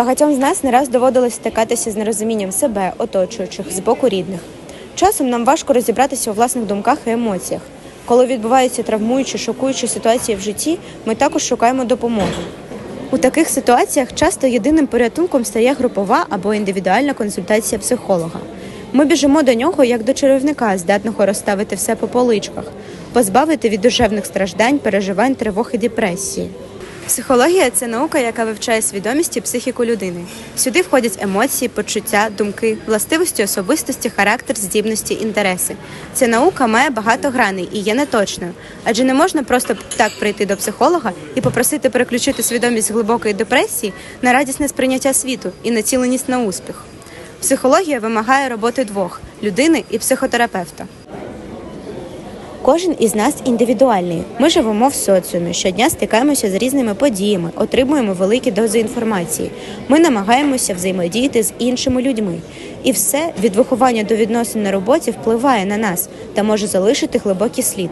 Багатьом з нас не раз доводилось стикатися з нерозумінням себе, оточуючих, з боку рідних. Часом нам важко розібратися у власних думках і емоціях. Коли відбуваються травмуючі, шокуючі ситуації в житті, ми також шукаємо допомоги. У таких ситуаціях часто єдиним порятунком стає групова або індивідуальна консультація психолога. Ми біжимо до нього як до чарівника, здатного розставити все по поличках, позбавити від душевних страждань, переживань, тривог і депресії. Психологія це наука, яка вивчає свідомість і психіку людини. Сюди входять емоції, почуття, думки, властивості особистості, характер, здібності, інтереси. Ця наука має багато граней і є неточною, адже не можна просто так прийти до психолога і попросити переключити свідомість глибокої депресії на радісне сприйняття світу і націленість на успіх. Психологія вимагає роботи двох людини і психотерапевта. Кожен із нас індивідуальний. Ми живемо в соціумі, щодня стикаємося з різними подіями, отримуємо великі дози інформації. Ми намагаємося взаємодіяти з іншими людьми. І все від виховання до відносин на роботі впливає на нас та може залишити глибокий слід.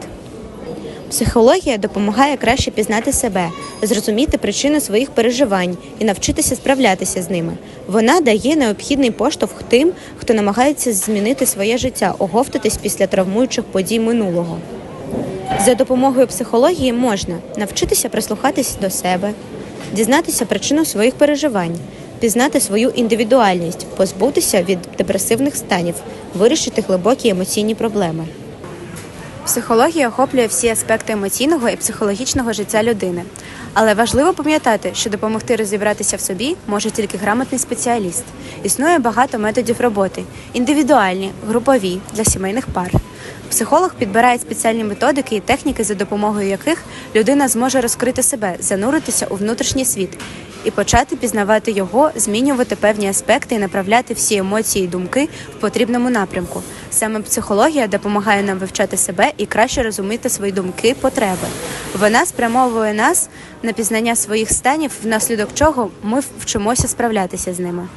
Психологія допомагає краще пізнати себе, зрозуміти причини своїх переживань і навчитися справлятися з ними. Вона дає необхідний поштовх тим, хто намагається змінити своє життя, оговтатись після травмуючих подій минулого. За допомогою психології можна навчитися прислухатись до себе, дізнатися причину своїх переживань, пізнати свою індивідуальність, позбутися від депресивних станів, вирішити глибокі емоційні проблеми. Психологія охоплює всі аспекти емоційного і психологічного життя людини. Але важливо пам'ятати, що допомогти розібратися в собі може тільки грамотний спеціаліст. Існує багато методів роботи індивідуальні, групові для сімейних пар. Психолог підбирає спеціальні методики і техніки, за допомогою яких людина зможе розкрити себе, зануритися у внутрішній світ і почати пізнавати його, змінювати певні аспекти і направляти всі емоції і думки в потрібному напрямку. Саме психологія допомагає нам вивчати себе і краще розуміти свої думки, потреби. Вона спрямовує нас на пізнання своїх станів, внаслідок чого ми вчимося справлятися з ними.